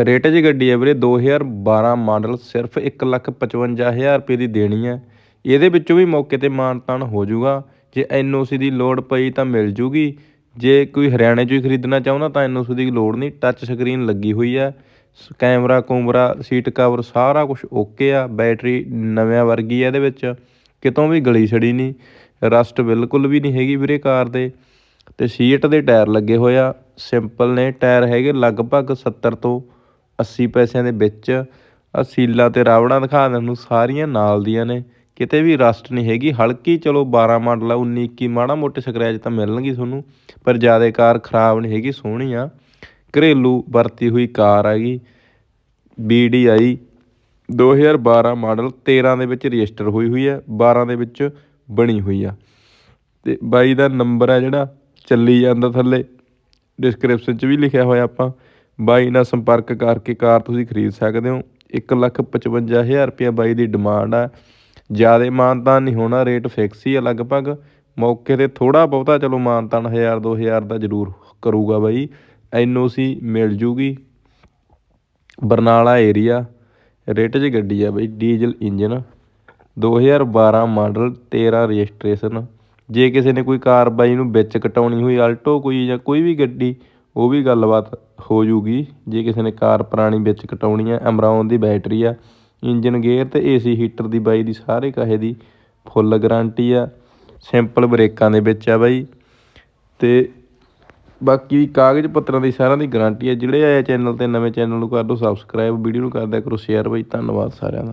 Rate 'ਚ ਗੱਡੀ ਹੈ ਵੀਰੇ 2012 ਮਾਡਲ, ਸਿਰਫ 155000 ਰੁਪਏ ਦੀ ਦੇਣੀ ਹੈ। ਇਹਦੇ ਵਿੱਚੋਂ ਵੀ ਮੌਕੇ ਤੇ ਮਾਨਤਾਨ ਹੋ ਜਾਊਗਾ। ਜੇ ਐਨਓਸੀ ਦੀ ਲੋੜ ਪਈ ਤਾਂ ਮਿਲ ਜੂਗੀ। ਜੇ ਕੋਈ ਹਰਿਆਣੇ 'ਚੋਂ ਹੀ ਖਰੀਦਣਾ ਚਾਹੁੰਦਾ ਤਾਂ ਐਨਓਸੀ ਦੀ ਲੋੜ ਨਹੀਂ। ਟੱਚ ਸਕਰੀਨ ਲੱਗੀ ਹੋਈ ਹੈ। ਕੈਮਰਾ, ਕੂਮਰਾ, ਸੀਟ ਕਵਰ ਸਾਰਾ ਕੁਝ ਓਕੇ ਆ। ਬੈਟਰੀ ਨਵਿਆਂ ਵਰਗੀ ਹੈ ਇਹਦੇ ਵਿੱਚ। ਕਿਤੋਂ ਵੀ ਗਲੀ ਛੜੀ ਨਹੀਂ। ਰਸਟ ਬਿਲਕੁਲ ਵੀ ਨਹੀਂ ਹੈਗੀ ਵੀਰੇ ਕਾਰ ਦੇ। ਤੇ ਸੀਟ ਦੇ ਟਾਇਰ ਲੱਗੇ ਹੋਇਆ ਸਿੰਪਲ ਨੇ। ਟਾਇਰ ਹੈਗੇ ਲਗਭਗ 70 ਤੋਂ 80 ਪੈਸਿਆਂ ਦੇ ਵਿੱਚ ਆ ਸੀਲਾ ਤੇ ਰਾਵੜਾ ਦਿਖਾ ਦਿੰਦਾ ਨੂੰ ਸਾਰੀਆਂ ਨਾਲ ਦੀਆਂ ਨੇ। ਕਿਤੇ ਵੀ ਰਸਟ ਨਹੀਂ ਹੈਗੀ। ਹਲਕੀ ਚਲੋ 12 ਮਾਡਲ ਆ 19 21 ਮਾੜਾ ਮੋਟੇ ਸਕਰੈਚ ਤਾਂ ਮਿਲਣਗੇ ਤੁਹਾਨੂੰ, ਪਰ ਜ਼ਿਆਦਾ ਕਾਰ ਖਰਾਬ ਨਹੀਂ ਹੈਗੀ, ਸੋਹਣੀ ਆ। ਘਰੇਲੂ ਵਰਤੀ ਹੋਈ ਕਾਰ ਹੈਗੀ BDI 2012 ਮਾਡਲ 13 ਦੇ ਵਿੱਚ ਰਜਿਸਟਰ ਹੋਈ ਹੋਈ ਹੈ 12 ਦੇ ਵਿੱਚ ਬਣੀ ਹੋਈ ਆ। ਤੇ ਬਾਈ ਦਾ ਨੰਬਰ ਹੈ ਜਿਹੜਾ, ਚੱਲੀ ਜਾਂਦਾ ਥੱਲੇ। ਡਿਸਕ੍ਰਿਪਸ਼ਨ 'ਚ ਵੀ ਲਿਖਿਆ ਹੋਇਆ ਆਪਾਂ। ਬਾਈ ਨਾਲ ਸੰਪਰਕ ਕਰਕੇ ਕਾਰ ਤੁਸੀਂ ਖਰੀਦ ਸਕਦੇ ਹੋ। 155000 ਰੁਪਏ ਬਾਈ ਦੀ ਡਿਮਾਂਡ ਆ। ਜਿਆਦੇ ਮਾਨਤਾਨ ਨਹੀਂ ਹੋਣਾ ਰੇਟ ਫਿਕਸ ਹੀ ਆ ਲਗਭਗ। ਮੌਕੇ ਤੇ ਥੋੜਾ ਬਹੁਤਾ ਚਲੋ ਮਾਨਤਾਨ 1000 2000 ਦਾ ਜ਼ਰੂਰ ਕਰੂਗਾ ਬਾਈ। ਐਨਓਸੀ ਮਿਲ ਜੂਗੀ। ਬਰਨਾਲਾ ਏਰੀਆ ਰੇਟ 'ਚ ਗੱਡੀ ਆ ਬਾਈ ਡੀਜ਼ਲ ਇੰਜਨ 2012 ਮਾਡਲ 13 ਰਜਿਸਟ੍ਰੇਸ਼ਨ ਜੇ ਕਿਸੇ ਨੇ ਕੋਈ ਕਾਰ ਬਾਈ ਨੂੰ ਵਿੱਚ ਕਟਾਉਣੀ ਹੋਈ ਆਲਟੋ ਕੋਈ ਜਾਂ ਕੋਈ ਵੀ ਗੱਡੀ ਉਹ ਵੀ ਗੱਲਬਾਤ ਹੋ ਜੂਗੀ। ਜੇ ਕਿਸੇ ਨੇ ਕਾਰ ਪੁਰਾਣੀ ਵਿੱਚ ਕਟਾਉਣੀ ਆ ਅਮਰਾਉਨ ਦੀ ਬੈਟਰੀ ਆ, ਇੰਜਨ ਗੇਅਰ ਤੇ ਏਸੀ ਹੀਟਰ ਦੀ ਬਾਈ ਦੀ ਸਾਰੇ ਕਹੇ ਦੀ ਫੁੱਲ ਗਰੰਟੀ ਆ। ਸਿੰਪਲ ਬ੍ਰੇਕਾਂ ਦੇ ਵਿੱਚ ਆ ਬਾਈ। ਅਤੇ ਬਾਕੀ ਕਾਗਜ਼ ਪੱਤਰਾਂ ਦੀ ਸਾਰਿਆਂ ਦੀ ਗਰੰਟੀ ਹੈ ਜਿਹੜੇ ਆਏ ਚੈਨਲ ਤੇ, ਨਵੇਂ ਚੈਨਲ ਨੂੰ ਕਰ ਦਿਓ ਸਬਸਕ੍ਰਾਈਬ ਵੀਡੀਓ ਨੂੰ ਕਰ ਦਿਆ ਕਰੋ ਸ਼ੇਅਰ ਬਾਈ। ਧੰਨਵਾਦ ਸਾਰਿਆਂ ਦਾ।